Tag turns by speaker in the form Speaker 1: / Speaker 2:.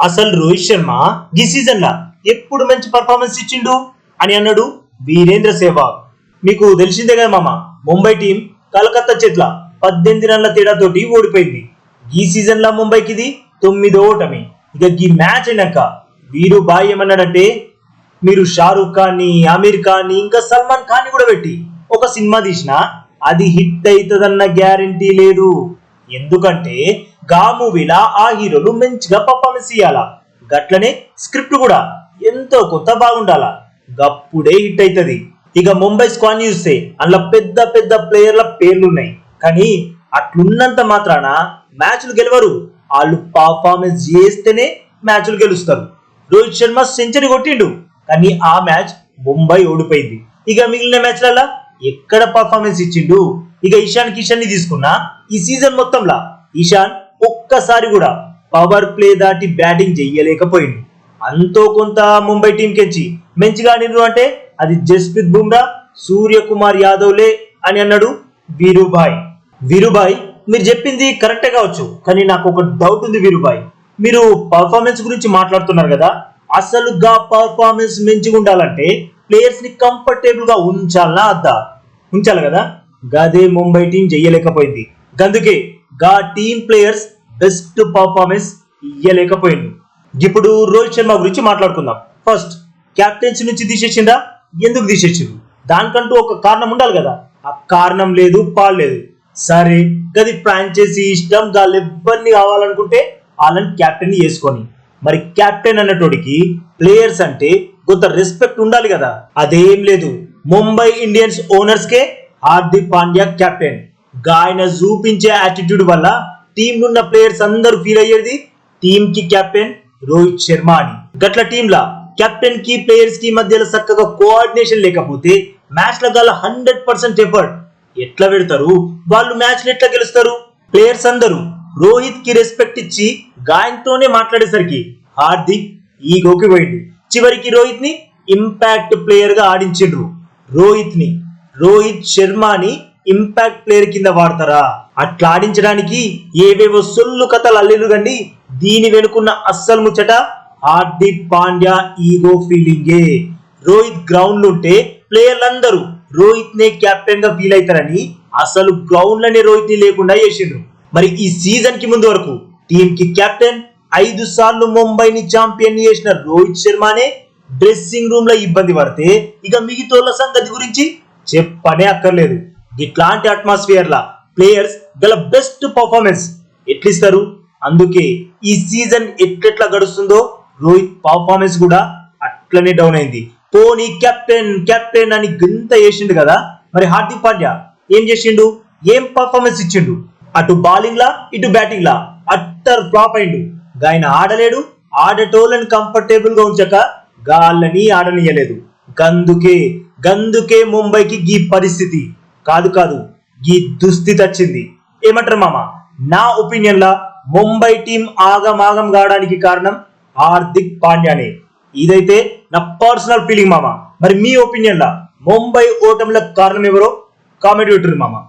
Speaker 1: అసలు రోహిత్ శర్మ ఈ సీజన్ లా ఎప్పుడు మంచి పర్ఫార్మెన్స్ ఇచ్చిండు? అని అన్నాడు వీరేంద్ర సేవాగ్ మీకు తెలిసిందే కదా మామ ముంబై టీం కలకత్తా చెట్ల పద్దెనిమిది రన్ల తేడాతోటి ఓడిపోయింది. ఈ సీజన్ లా ముంబైకి ఇది తొమ్మిదో ఓటమి. ఇక ఈ మ్యాచ్ అయినాక వీరు బాయ్ ఏమన్నాడంటే మీరు షారూఖ్ ఖాన్ అమీర్ ఖాన్ ఇంకా సల్మాన్ ఖాన్ కూడా పెట్టి ఒక సినిమా తీసినా అది హిట్ అవుతుందన్న గ్యారంటీ లేదు. ఎందుకంటే గా మూవీలా ఆ హీరోలు మంచిగా పర్ఫార్మెన్స్ ఇయ్యాలా గట్లనే స్క్రిప్ట్ కూడా ఎంతో కొత్త బాగుండాల. గప్పుడే హిట్ అవుతుంది ఇక ముంబై స్క్వాడ్ చూస్తే అందులో పెద్ద పెద్ద ప్లేయర్ల పేర్లున్నాయి. కానీ అట్లున్నంత మాత్రాన మ్యాచ్లు గెలవరు. వాళ్ళు పర్ఫార్మెన్స్ చేస్తేనే మ్యాచ్లు గెలుస్తారు. రోహిత్ శర్మ సెంచరీ కొట్టిండు. కానీ ఆ మ్యాచ్ ముంబై ఓడిపోయింది. ఇక మిగిలిన మ్యాచ్లలో ఎక్కడ పర్ఫార్మెన్స్ ఇచ్చిండు? ఇక ఇషాన్ కిషన్ని తీసుకున్నా ఈ సీజన్ మొత్తంలో. ఇషాన్ ఒక్కసారి కూడా పవర్ ప్లే దాటి బ్యాటింగ్ చెయ్యలేకపోయింది అంతో కొంత ముంబై టీం కెంచి మంచిగా ఆడినరు అంటే అది జస్ప్రీత్ బుమ్రా సూర్యకుమార్ యాదవ్లే అని అన్నాడు వీరుభాయ్ వీరుభాయ్ మీరు చెప్పింది కరెక్టే కావచ్చు కానీ నాకు ఒక డౌట్ ఉంది వీరుభాయ్ మీరు పర్ఫార్మెన్స్ గురించి మాట్లాడుతున్నారు కదా అసలు గా పర్ఫార్మెన్స్ మంచిగా ఉండాలంటే ప్లేయర్స్ని కంఫర్టబుల్గా ఉంచాలా అద్దా ఉంచాలి కదా. గదే ముంబై టీం చెయ్యలేకపోయింది గందుకే గా టీం ప్లేయర్స్ బెస్ట్ పర్ఫార్మెన్స్ ఇయ్యలేకపోయింది. ఇప్పుడు రోహిత్ శర్మ గురించి మాట్లాడుకుందాం. ఫస్ట్ క్యాప్టెన్సీ నుంచి తీసేసిందా? ఎందుకు తీసేసింది? దానికంటూ ఒక కారణం ఉండాలి కదా. ఆ కారణం లేదు పాలేదు సరే గది ఫ్రాంచైజీ ఇష్టం గాళ్ళు ఇబ్బంది కావాలనుకుంటే వాళ్ళని కెప్టెన్ చేసుకొని మరి కెప్టెన్ అన్నటోడికి ప్లేయర్స్ అంటే కొంత రెస్పెక్ట్ ఉండాలి కదా. అదేం లేదు. ముంబై ఇండియన్స్ ఓనర్స్ కే హార్దిక్ పాండ్యా కెప్టెన్ గాయన చూపించే యాటిట్యూడ్ వల్ల టీం ఉన్న ప్లేయర్స్ అందరూ ఫీల్ అయ్యేది టీమ్కి కెప్టెన్ రోహిత్ శర్మ అని. గట్ల టీం లా కెప్టెన్కి ప్లేయర్స్కి మధ్యలో చక్కగా కోఆర్డినేషన్ లేకపోతే మ్యాచ్లో గల హండ్రెడ్ పర్సెంట్ ఎఫర్ట్ ఎట్లా పెడతారు? వాళ్ళు మ్యాచ్ ఎట్లా గెలుస్తారు? ప్లేయర్స్ అందరూ రోహిత్కి రెస్పెక్ట్ ఇచ్చి గాయంతోనే మాట్లాడేసరికి హార్దిక్ ఈగోకి పోయింది చివరికి రోహిత్ని ఇంపాక్ట్ ప్లేయర్గా ఆడించిండ్రు. రోహిత్ని రోహిత్ శర్మని ఇంపాక్ట్ ప్లేయర్ కింద వాడతారా? అట్లా ఆడించడానికి ఏవేవో సొల్లు కథలు అల్లిరు గండి దీని వెనుకున్న అస్సలు ముచ్చట హార్దిక్ పాండ్యా ఈగో ఫీలింగే రోహిత్ గ్రౌండ్ ఉంటే ప్లేయర్లందరూ రోహిత్ నే కెప్టెన్గా ఫీల్ అవుతారని అసలు గ్రౌండ్లోనే రోహిత్ని లేకుండా చేసిండ్రు. మరి ఈ సీజన్కి ముందు వరకు టీమ్కి కెప్టెన్ ఐదు సార్లు ముంబైని ఛాంపియన్ చేసిన రోహిత్ శర్మనే డ్రెస్సింగ్ రూమ్లో ఇబ్బంది పడితే ఇక మిగతోళ్ళ సంగతి గురించి చెప్పనే అక్కర్లేదు. ఇట్లాంటి అట్మాస్ఫియర్ లా ప్లేయర్స్ గల బెస్ట్ పర్ఫార్మెన్స్ ఎట్లిస్తారు? అందుకే ఈ సీజన్ ఎట్లెట్లా గడుస్తుందో రోహిత్ పర్ఫార్మెన్స్ కూడా అట్లనే డౌన్ అయింది. పోనీ కెప్టెన్ కెప్టెన్ అని గంత చేసిండు కదా? మరి హార్దిక్ పాండ్యా ఏం చేసిండు? ఏం పర్ఫార్మెన్స్ ఇచ్చిండు? అటు బౌలింగ్ లా ఇటు బ్యాటింగ్ లా అట్టర్ ఫ్లాప్ అయిండు. గాయన ఆడలేడు ఆడటోళ్ళని కంఫర్టబుల్గా ఉంచక గాళ్ళని ఆడనియలేదు. గందుకే గందుకే ముంబైకి గీ పరిస్థితి. కాదు కాదు. ఈ దుస్థితి వచ్చింది. ఏమంటారు మామ? నా ఒపీనియన్లా ముంబై టీం ఆగమాగం కావడానికి కారణం హార్దిక్ పాండ్యానే. ఇదైతే నా పర్సనల్ ఫీలింగ్ మామ. మరి మీ ఒపీనియన్లా ముంబై ఓటమిలకు కారణం ఎవరో కామెంట్ పెట్టండి మామ.